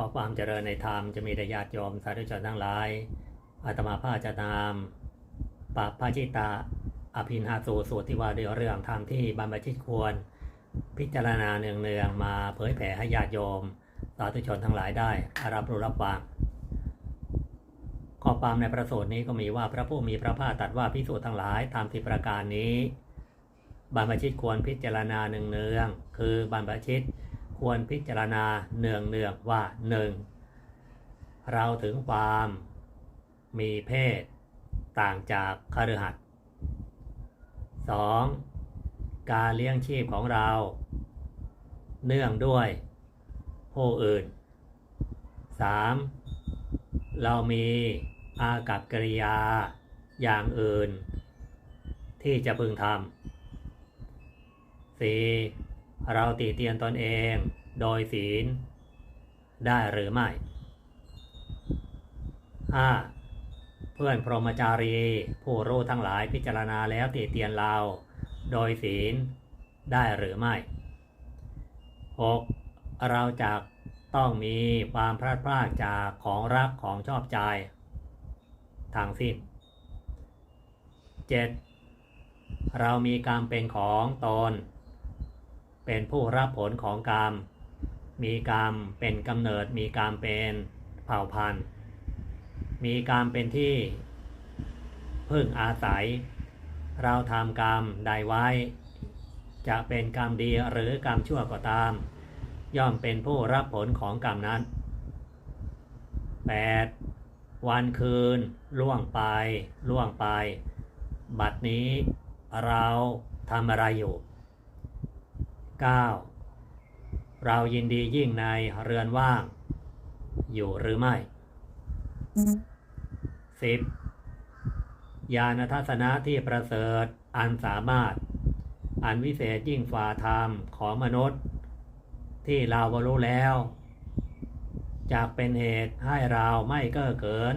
อความเจริญในธรรมจะมีแต่ญาติโยมสาธุชนทั้งหลายอาตมาภาจะนำปาพาจิตาอภินหาสูสูตรที่ว่าด้วยเรื่องธรรมที่บรรพชิตควร พิจารณาเนืองๆมาเผยแผ่ให้ญาติโยมสาธุชนทั้งหลายได้รับรู้รับฟังข้อความในประสูตรนี้ก็มีว่าพระผู้มีพระภาคตรัสว่าพิสูจน์ทั้งหลายทำสิประการนี้ บรรพชิตควรพิจารณาเนืองๆคือบรรพชิต ควรพิจารณาเนืองๆว่าหนึ่งเราถึงความมีเพศต่างจากคฤหัสถ์สองการเลี้ยงชีพของเรา เนื่องด้วยผู้อื่น 3. เรามีอากับกิริยาอย่างอื่น ที่จะพึงทำ 4. เราตีเตียนตนเองโดยศีล ได้หรือไม่ 5. เพื่อนพรหมจารี ผู้รู้ทั้งหลายพิจารณาแล้วตีเตียนเรา โดยศีล ได้หรือไม่ 6. เราจะต้องมีความพลาดพลาดจากของรักของชอบใจ ทางสิ้น 7. เรามีกรรเป็นของตน เป็นผู้รับผลของกรรม มีกรรมเป็นกำเนิด มีกรรมเป็นเผ่าพันธุ์ มีกรรมเป็นที่พึ่งอาศัย เราทำกรรมใดไว้ จะเป็นกรรมดีหรือกรรมชั่วก็ตาม ย่อมเป็นผู้รับผลของกรรมนั้น 8. วันคืน ล่วงไปล่วงไป บัดนี้เราทำอะไรอยู่ 9. เรายินดียิ่งในเรือนว่าง อยู่หรือไม่ 10. ญาณทัศนะที่ประเสริฐอันสามารถ อันวิเศษยิ่งฝ่าธรรมของมนุษย์ ที่เราบรรลุแล้วจากเป็นเหตุให้เราไม่เก้อเกิน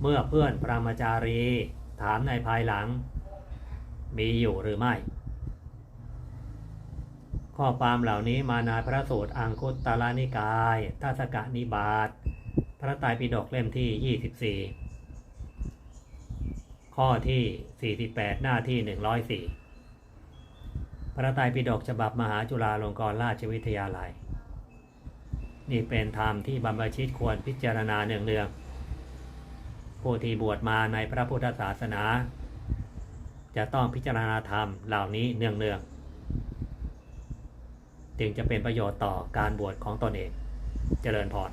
เมื่อเพื่อนปรมจารี ถามในภายหลัง มีอยู่หรือไม่ ข้อความเหล่านี้มาในพระสูตรอังคุตตาลานิกายทัศกนิบาตพระไตรปิฎกเล่มที่ 24 ข้อที่ 48 หน้าที่ 104 พระไตรปิฎกฉบับมหาจุฬาลงกรณราชวิทยาลัย นี่เป็นธรรมที่บรรพชิตควรพิจารณาเนืองๆผู้ที่บวชมาในพระพุทธศาสนา จะต้องพิจารณาธรรมเหล่านี้เนืองๆ จึงจะเป็นประโยชน์ต่อการบวชของตนเอง เจริญพร